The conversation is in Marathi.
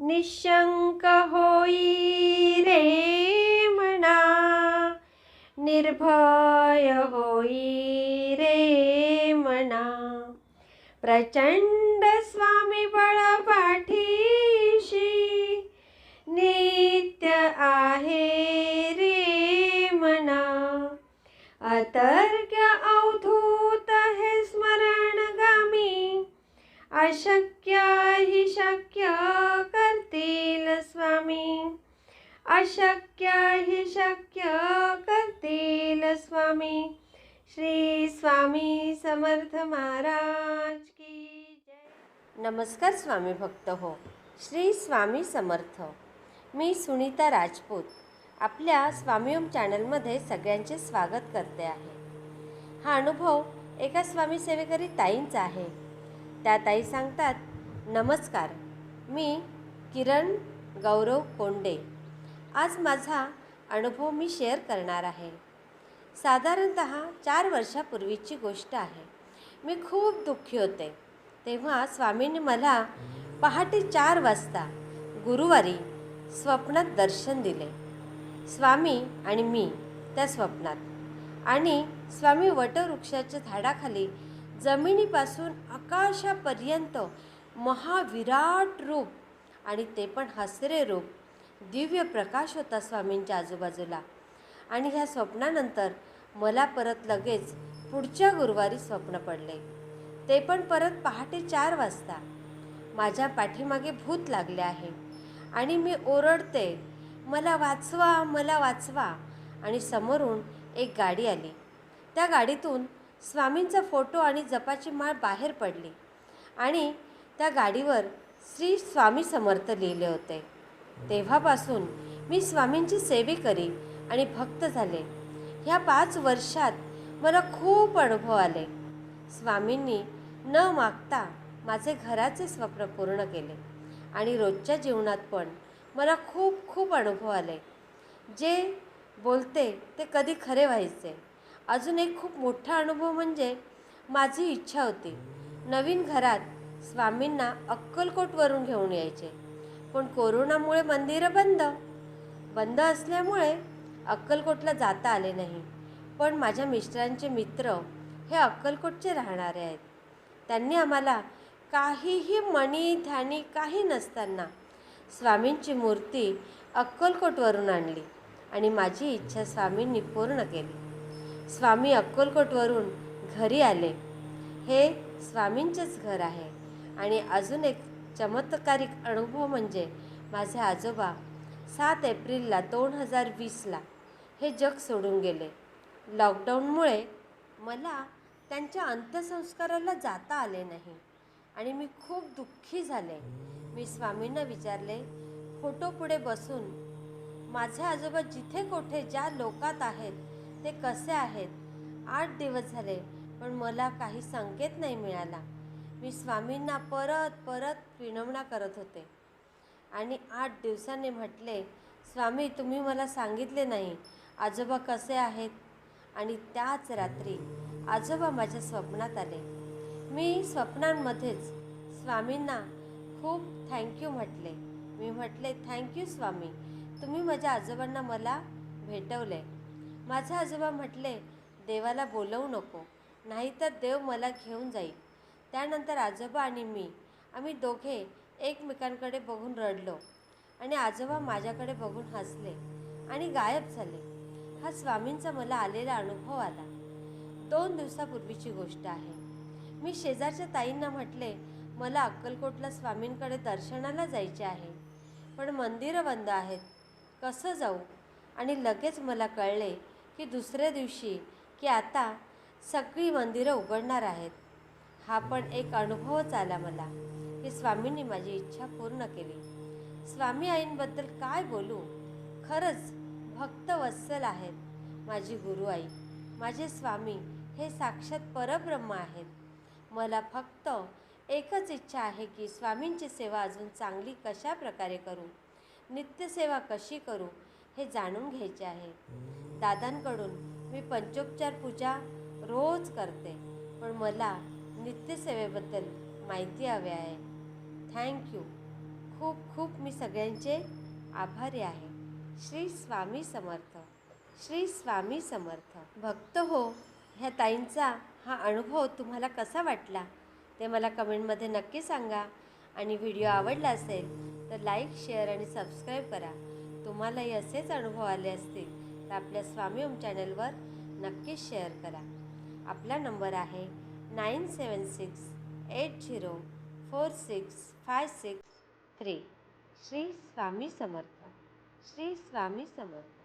निशंक होई रे मना, निर्भय होई रे मना। प्रचंड स्वामी बळ पाठीशी नित्य आहे रे मना। अतर्क्य अवधूत हे स्मरणगामी, अशक्य अशक्य हे शक्य करतील स्वामी. श्री स्वामी समर्थ महाराज की जय. नमस्कार स्वामी भक्त हो. श्री स्वामी समर्थ. मी सुनीता राजपूत आपल्या स्वामी ओम चॅनलमध्ये सगळ्यांचे स्वागत करते आहे. हा अनुभव एका स्वामी सेवेकरी ताईंचा आहे. त्या ताई सांगतात नमस्कार मी किरण गौरव कोंडे आज माझा अनुभव मी शेअर करणार आहे. साधारणत चार वर्षापूर्वीची गोष्ट आहे. मी खूप दुःखी होते. तेव्हा स्वामींनी मला पहाटे चार वाजता गुरुवारी स्वप्नात दर्शन दिले. स्वामी आणि मी त्या स्वप्नात. आणि स्वामी वटवृक्षाच्या झाडाखाली जमिनीपासून आकाशापर्यंत महाविराट रूप आणि ते पण हसरे रूप दिव्य प्रकाश होता स्वामींच्या आजूबाजूला. आणि ह्या स्वप्नानंतर मला परत लगेच पुढच्या गुरुवारी स्वप्न पडले. ते पण परत पहाटे चार वाजता. माझ्या पाठीमागे भूत लागले आहे. आणि मी ओरडते मला वाचवा मला वाचवा. आणि समोरून एक गाडी आली. त्या गाडीतून स्वामींचा फोटो आणि जपाची माळ बाहेर पडली. आणि त्या गाडीवर श्री स्वामी समर्थ लिहिले होते. तेव्हापासून मी स्वामींची सेवेकरी आणि भक्त झाले. ह्या पाच वर्षात मला खूप अनुभव आले. स्वामींनी न मागता माझे घराचे स्वप्न पूर्ण केले आणि रोजच्या जीवनात पण मला खूप खूप अनुभव आले. जे बोलते ते कधी खरे व्हायचे. अजून एक खूप मोठा अनुभव म्हणजे माझी इच्छा होती. नवीन घरात स्वामींना अक्कलकोटवरून घेऊन यायचे. पण कोरोनामुळे मंदिरं बंद. बंद असल्यामुळे अक्कलकोटला जाता आले नाही. पण माझ्या मिस्टरांचे मित्र हे अक्कलकोटचे राहणारे आहेत. त्यांनी आम्हाला काहीही मणी ध्यानी काही नसताना स्वामींची मूर्ती अक्कलकोटवरून आणली आणि माझी इच्छा स्वामींनी पूर्ण केली. स्वामी अक्कलकोटवरून घरी आले. हे स्वामींचेच घर आहे आणि अजून एक चमत्कारिक अनुभव म्हणजे माझे आजोबा सात एप्रिलला दोन हजार वीसला हे जग सोडून गेले. लॉकडाऊनमुळे मला त्यांच्या अंत्यसंस्काराला जाता आले नाही आणि मी खूप दुःखी झाले. मी स्वामींना विचारले फोटो पुढे बसून माझे आजोबा जिथे कोठे ज्या लोकात आहेत ते कसे आहेत? आठ दिवस झाले पण मला काही संकेत नाही मिळाला. मी स्वामींना परत परत विनवणा करत होते. आणि आठ दिवसांनी म्हटले स्वामी तुम्ही मला सांगितले नाही. आजोबा कसे आहेत? आणि त्याच रात्री आजोबा माझ्या स्वप्नात आले. मी स्वप्नांमध्येच स्वामींना खूप थँक्यू म्हटले. मी म्हटले थँक्यू स्वामी. तुम्ही माझ्या आजोबांना मला भेटवले. माझे आजोबा म्हटले देवाला बोलवू नको. नाहीतर देव मला घेऊन जाईल. त्यानंतर आजोबा आणि मी आम्ही दोघे एकमेकांकडे बघून रडलो आणि आजोबा माझ्याकडे बघून हसले आणि गायब झाले. हा स्वामींचा मला आलेला अनुभव आला. दोन दिवसापूर्वीची गोष्ट आहे. मी शेजारच्या ताईंना म्हटले मला अक्कलकोटला स्वामींकडे दर्शनाला जायचे आहे पण मंदिरं बंद आहेत. कसं जाऊ? आणि लगेच मला कळले की दुसऱ्या दिवशी की आता सगळी मंदिरं उघडणार आहेत. हा पण एक अनुभवच आला मला. की स्वामींनी माझी इच्छा पूर्ण केली. स्वामी आईंबद्दल काय बोलू? खरंच भक्त वत्सल आहेत माझी गुरु आई. माझे स्वामी हे साक्षात परब्रह्म आहेत. मला फक्त एकच इच्छा आहे की स्वामींची सेवा अजून चांगली कशा प्रकारे करू? नित्यसेवा कशी करू? हे जाणून घ्यायचे आहे. दादांकडून मी पंचोपचार पूजा रोज करते. पण मला नित्यसेवेबद्दल माहिती हवी आहे. थँक्यू खूप खूप मी सगळ्यांचे आभारी आहे. श्री स्वामी समर्थ. श्री स्वामी समर्थ. भक्त हो ह्या ताईंचा हा अनुभव तुम्हाला कसा वाटला? ते मला कमेंटमध्ये नक्की सांगा. आणि व्हिडिओ आवडला असेल तर लाईक शेअर आणि सबस्क्राईब करा. तुम्हालाही असेच अनुभव आले असतील तर आपल्या स्वामी ओम चॅनलवर नक्कीच शेअर करा. आपला नंबर आहे nine seven six eight zero four six five six three. Shri Swami Samarth. Shri Swami Samarth.